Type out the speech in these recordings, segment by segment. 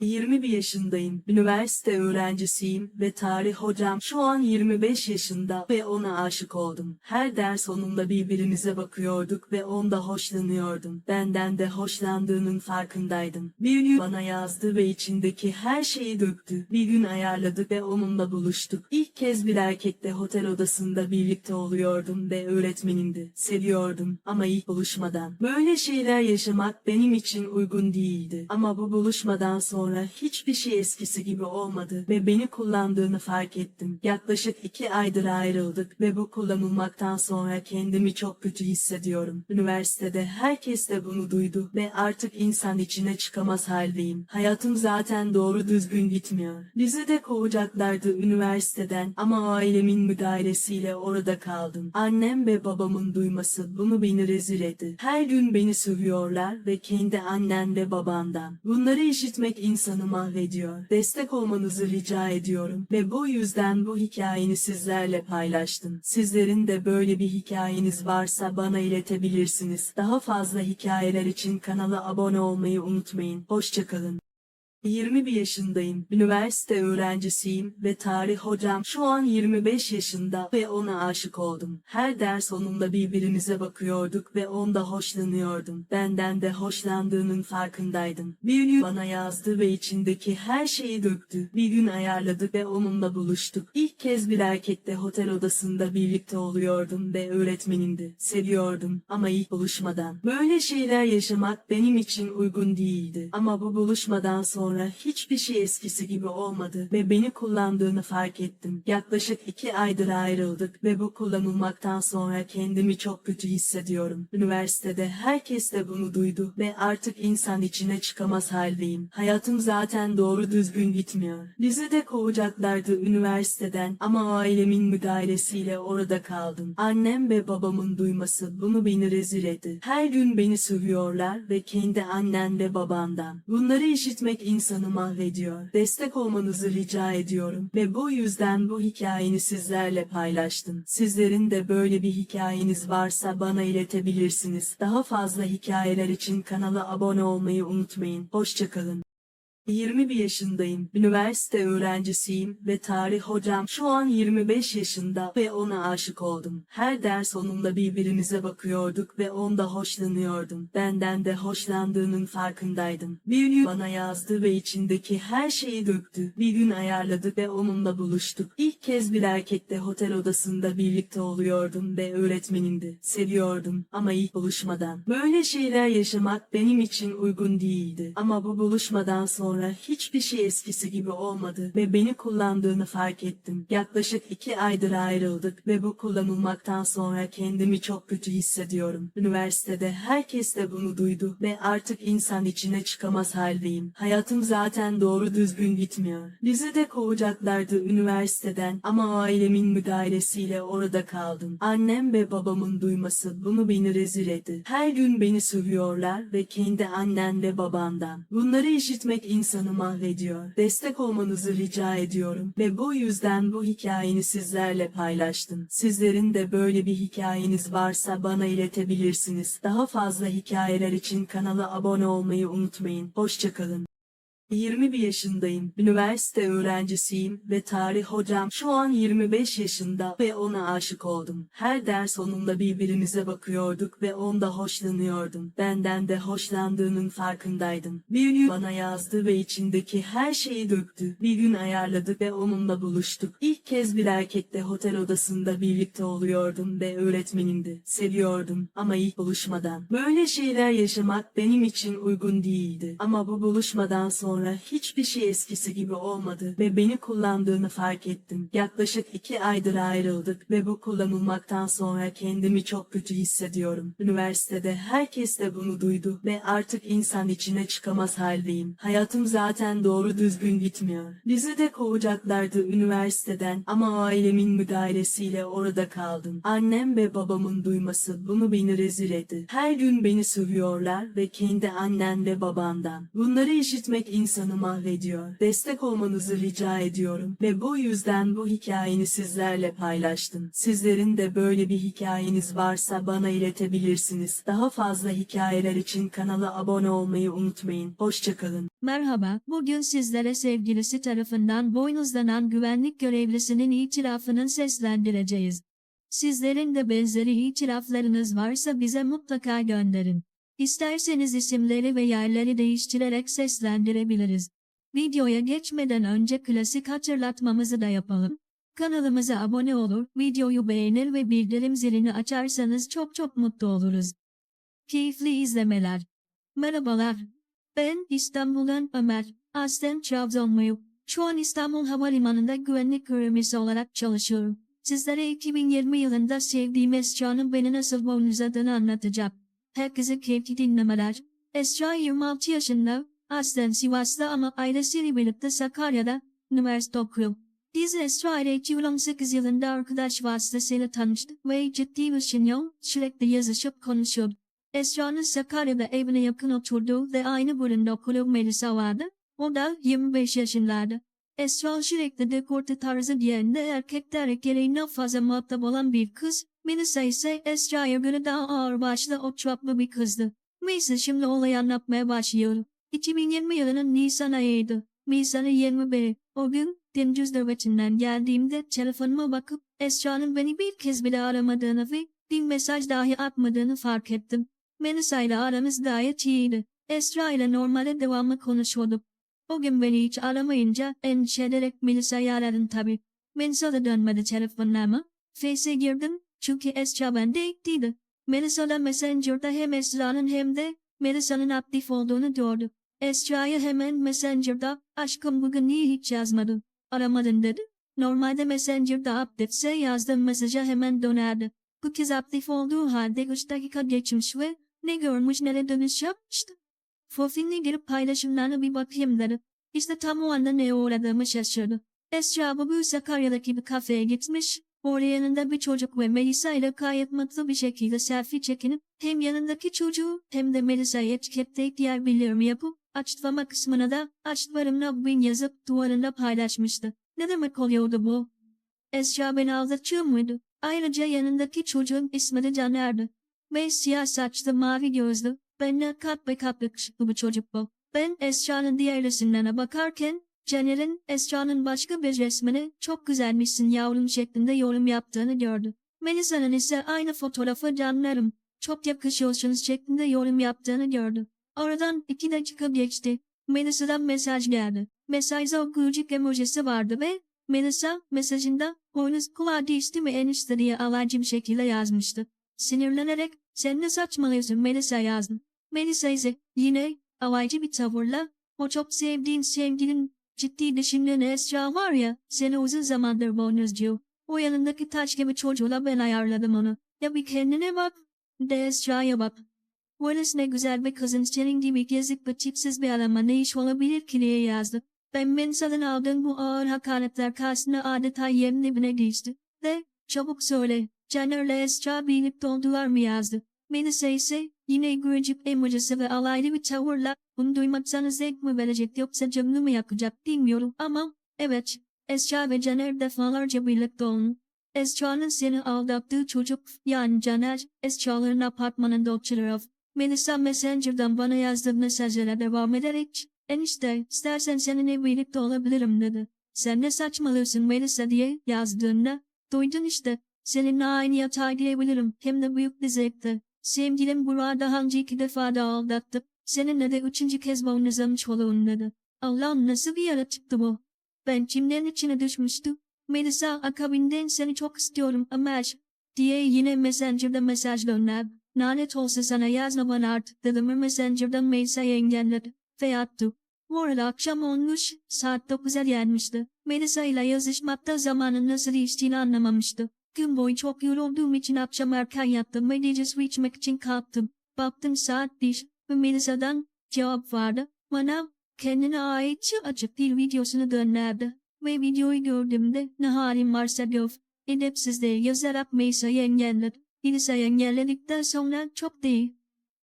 21 yaşındayım, üniversite öğrencisiyim ve tarih hocam şu an 25 yaşında ve ona aşık oldum. Her ders onunla birbirimize bakıyorduk ve onda hoşlanıyordum. Benden de hoşlandığının farkındaydım. Bir gün bana yazdı ve içindeki her şeyi döktü. Bir gün ayarladık ve onunla buluştuk. İlk kez bir erkekle otel odasında birlikte oluyordum ve öğretmenimdi. Seviyordum ama ilk buluşmadan. Böyle şeyler yaşamak benim için uygun değildi. Ama bu buluşmadan sonra hiçbir şey eskisi gibi olmadı ve beni kullandığını fark ettim. Yaklaşık iki aydır ayrıldık ve bu kullanılmaktan sonra kendimi çok kötü hissediyorum. Üniversitede herkes de bunu duydu ve artık insan içine çıkamaz haldeyim. Hayatım zaten doğru düzgün gitmiyor. Bizi de kovacaklardı üniversiteden ama ailemin müdahalesiyle orada kaldım. Annem ve babamın duyması bunu beni rezil etti. Her gün beni sövüyorlar ve kendi annen ve babandan. Bunları işitmek insanı mahvediyor. Destek olmanızı rica ediyorum ve bu yüzden bu hikayeni sizlerle paylaştım. Sizlerin de böyle bir hikayeniz varsa bana iletebilirsiniz. Daha fazla hikayeler için kanala abone olmayı unutmayın. Hoşçakalın. 21 yaşındayım, üniversite öğrencisiyim ve tarih hocam şu an 25 yaşında ve ona aşık oldum. Her ders onunla birbirimize bakıyorduk ve onda hoşlanıyordum. Benden de hoşlandığının farkındaydım. Bir gün bana yazdı ve içindeki her şeyi döktü. Bir gün ayarladık ve onunla buluştuk. İlk kez bir erkekle otel odasında birlikte oluyordum ve öğretmenimdi. Seviyordum ama ilk buluşmadan. Böyle şeyler yaşamak benim için uygun değildi. Ama bu buluşmadan sonra hiçbir şey eskisi gibi olmadı ve beni kullandığını fark ettim. Yaklaşık iki aydır ayrıldık ve bu kullanılmaktan sonra kendimi çok kötü hissediyorum. Üniversitede herkes de bunu duydu ve artık insan içine çıkamaz haldeyim. Hayatım zaten doğru düzgün gitmiyor. Bizi de kovacaklardı üniversiteden ama ailemin müdahalesiyle orada kaldım. Annem ve babamın duyması bunu beni rezil etti. Her gün beni sövüyorlar ve kendi annen ve babandan. Bunları işitmek insanı mahvediyor. Destek olmanızı rica ediyorum ve bu yüzden bu hikayeni sizlerle paylaştım. Sizlerin de böyle bir hikayeniz varsa bana iletebilirsiniz. Daha fazla hikayeler için kanala abone olmayı unutmayın. Hoşçakalın. 21 yaşındayım, üniversite öğrencisiyim ve tarih hocam şu an 25 yaşında ve ona aşık oldum. Her ders onunla birbirimize bakıyorduk ve onda hoşlanıyordum. Benden de hoşlandığının farkındaydım. Bir gün bana yazdı ve içindeki her şeyi döktü. Bir gün ayarladık ve onunla buluştuk. İlk kez bir erkekle otel odasında birlikte oluyordum ve öğretmenimdi. Seviyordum ama ilk buluşmadan. Böyle şeyler yaşamak benim için uygun değildi. Ama bu buluşmadan sonra hiçbir şey eskisi gibi olmadı ve beni kullandığını fark ettim. Yaklaşık iki aydır ayrıldık ve bu kullanılmaktan sonra kendimi çok kötü hissediyorum. Üniversitede herkes de bunu duydu ve artık insan içine çıkamaz haldeyim. Hayatım zaten doğru düzgün gitmiyor. Bizi de kovacaklardı üniversiteden ama ailemin müdahalesiyle orada kaldım. Annem ve babamın duyması bunu beni rezil etti. Her gün beni sövüyorlar ve kendi annen ve babandan. Bunları işitmek insanı mahvediyor. Destek olmanızı rica ediyorum ve bu yüzden bu hikayeni sizlerle paylaştım. Sizlerin de böyle bir hikayeniz varsa bana iletebilirsiniz. Daha fazla hikayeler için kanala abone olmayı unutmayın. Hoşçakalın. 21 yaşındayım, üniversite öğrencisiyim ve tarih hocam şu an 25 yaşında ve ona aşık oldum. Her ders onunla birbirimize bakıyorduk ve onda hoşlanıyordum. Benden de hoşlandığının farkındaydım. Bir gün bana yazdı ve içindeki her şeyi döktü. Bir gün ayarladık ve onunla buluştuk. İlk kez bir erkekle otel odasında birlikte oluyordum ve öğretmenimdi. Seviyordum ama ilk buluşmadan. Böyle şeyler yaşamak benim için uygun değildi. Ama bu buluşmadan sonra hiçbir şey eskisi gibi olmadı ve beni kullandığını fark ettim. Yaklaşık iki aydır ayrıldık ve bu kullanılmaktan sonra kendimi çok kötü hissediyorum. Üniversitede herkes de bunu duydu ve artık insan içine çıkamaz haldeyim. Hayatım zaten doğru düzgün gitmiyor. Bizi de kovacaklardı üniversiteden ama ailemin müdahalesiyle orada kaldım. Annem ve babamın duyması bunu beni rezil etti. Her gün beni sövüyorlar ve kendi annen ve babandan. Bunları işitmek insanı insanı mahvediyor. Destek olmanızı rica ediyorum ve bu yüzden bu hikayeni sizlerle paylaştım. Sizlerin de böyle bir hikayeniz varsa bana iletebilirsiniz. Daha fazla hikayeler için kanala abone olmayı unutmayın. Hoşçakalın. Merhaba, bugün sizlere sevgilisi tarafından boynuzlanan güvenlik görevlisinin itirafını seslendireceğiz. Sizlerin de benzeri itiraflarınız varsa bize mutlaka gönderin. İsterseniz isimleri ve yerleri değiştirerek seslendirebiliriz. Videoya geçmeden önce klasik hatırlatmamızı da yapalım. Kanalımıza abone olur, videoyu beğenir ve bildirim zilini açarsanız çok çok mutlu oluruz. Keyifli izlemeler. Merhabalar. Ben İstanbul'dan Ömer. Aslen Trabzonluyum. Şu an İstanbul Havalimanı'nda güvenlik görevlisi olarak çalışıyorum. Sizlere 2020 yılında sevdiğim Esra'nın beni nasıl boynuzladığını anlatacağım. Herkese keyifli dinlemeler. Esra 26 yaşında, aslen Sivas'ta ama ailesiyle birlikte Sakarya'da üniversite okuyor. Biz Esra ile 2018 yılında arkadaş vasıtasıyla tanıştık ve ciddi düşünüyor, sürekli yazışıp konuşuyor. Esra'nın Sakarya'da evine yakın oturduğu ve aynı bölümde okulu Melisa vardı. O da 25 yaşındaydı. Esra sürekli dekolte tarzı giyen de erkekler gereğinden fazla muhatap olan bir kız. Melisa ise Esra'ya göre daha ağır başlı oturaklı bir kızdı. Melisa şimdi olayı anlatmaya başlıyor. 2020 yılının Nisan ayıydı. Nisan'ın 21'i. O gün Deniz nöbetinden geldiğimde telefonuma bakıp Esra'nın beni bir kez bile aramadığını ve bir mesaj dahi atmadığını fark ettim. Melisa ile aramız gayet iyiydi. Esra ile normale devamlı konuşuyorduk. O gün beni hiç aramayınca endişe ederek Melisa'yı aradım tabi. Melisa da dönmedi telefonlarıma. Face'e girdim çünkü Esra bende ekliydi. Melisa da Messenger'da hem Esra'nın hem de Melisa'nın aktif olduğunu gördü. Esra'ya hemen Messenger'da aşkım bugün niye hiç yazmadın, aramadın dedi. Normalde Messenger'da aktifse yazdığım mesaja hemen dönerdi. Bu kez aktif olduğu halde 3 dakika geçmiş ve ne görmüş ne dönüş yapmıştı. Profiline girip paylaşımlarına bir bakayım dedi. İşte tam o anda neye uğradığımı şaşırdı. Esra bu Sakarya'daki bir kafeye gitmiş. Oraya yanında bir çocuk ve Melisa ile gayet bir şekilde selfie çekinip hem yanındaki çocuğu hem de Melisa'yı etiketleyip diğer bildirimi yapıp açıklama kısmına da açtıklarımla bin yazıp duvarında paylaşmıştı. Ne demek oluyordu bu? Esra beni aldatıyor muydu? Ayrıca yanındaki çocuğun ismi de Caner'di. Ve siyah saçlı mavi gözlü, benimle kat be kat yakışıklı bir çocuk bu. Ben Esra'nın diğer resimlerine bakarken, Caner'in Esra'nın başka bir resmine çok güzelmişsin yavrum şeklinde yorum yaptığını gördüm. Melisa'nın ise aynı fotoğrafı canlarım, çok yakışıyorsunuz şeklinde yorum yaptığını gördüm. Aradan iki dakika geçti. Melisa'dan mesaj geldi. Mesajda o gülcük emojisi vardı ve Melisa mesajında boynuz kulağı değişti mi enişte diye bir şekilde yazmıştı. Sinirlenerek sen ne saçmalıyorsun Melisa yazdım. Melisa ise yine alaycı bir tavırla o çok sevdiğin sevgilin ciddi düşündüğün Esra var ya seni uzun zamandır boynuzcu. O yanındaki taş gibi çocuğla ben ayarladım onu. Ya bir kendine bak de Esra'ya bak. Wallace ne güzel bir kızın senin gibi gezip ve tipsiz bir adama ne iş olabilir ki diye yazdı. Ben Mensah'ın aldığım bu ağır hakaretler karşısında adeta yerin dibine geçti. De, çabuk söyle, Caner'le Esra birlikte oldular mı yazdı. Melisa ise yine gülücük emojisi ve alaylı bir tavırla bunu duymak sana zevk mi verecek yoksa canını mı yakacak bilmiyorum ama evet Esra ve Caner defalarca birlikte olun. Esra'nın seni aldattığı çocuk yani Caner Esra'ların apartmanında oturuyor. Melisa Messenger'dan bana yazdığı mesajlara devam ederek enişte istersen seninle birlikte olabilirim dedi. Sen ne saçmalıyorsun Melisa diye yazdığında duydun işte seninle aynı yatağa girebilirim hem de büyük bir zevkte. Sevgilim Burak'ı daha önce iki defa da aldattım. Seninle de üçüncü kez boynuzlamış olurum dedi. Allah'ım nasıl bir yaratıktı bu. Ben çimlerin içine düşmüştüm. Melisa akabinden seni çok istiyorum Ömer diye yine Messenger'da mesaj gönderdi. Lanet olsa sana yazma bana artık dedim ve Messenger'dan Melisa'yı engelledi ve attı. Bu arada akşam olmuş, saat 9'a gelmişti. Melisa ile yazışmakta zamanın nasıl geçtiğini anlamamıştı. Gün boyu çok yorulduğum için akşam erken yattım ve gece su içmek için kalktım. Baktım saat 5 ve Melisa'dan cevap vardı. Bana kendine ait açık bir videosunu gönderdi. Ve videoyu gördüğümde ne halim varsa gör. Edepsizliği yazarak Melisa'yı engelledi. Melisa'yı engelledikten sonra çok değil.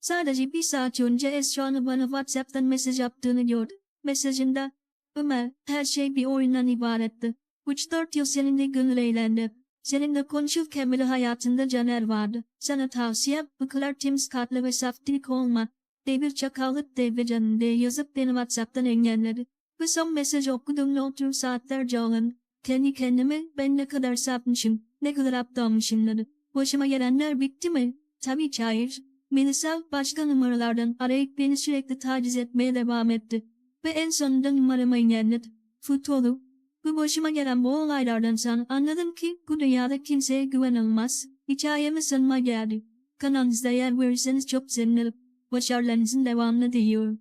Sadece bir saat önce Esra'nın bana WhatsApp'tan mesaj attığını gördüm. mesajında. Ömer, her şey bir oyundan ibaretti. 3-4 yıl seninle gönül eğlendi. Seninle konuşurken bile hayatında Caner vardı. Sana tavsiye bu kadar kalpli ve saftirik olma. Devir çakallık devre canım diye yazıp beni Whatsapp'tan engelledi. Bu son mesajı okuduğumda oturup saatlerce ağladım. Kendi kendime ben ne kadar sapmışım, ne kadar aptalmışım dedi. Başıma gelenler bitti mi? Tabii ki hayır. Melisa başka numaralardan arayıp beni sürekli taciz etmeye devam etti. Ve en sonunda numaramı engelledi. Futbolu. Bu başıma gelen bu olaylardan sonra anladım ki bu dünyada kimseye güvenilmez. Hikayemi sonuna geldi. Kanalınızda yer verirseniz çok sevinirim. Başarılarınızın devamını diliyorum.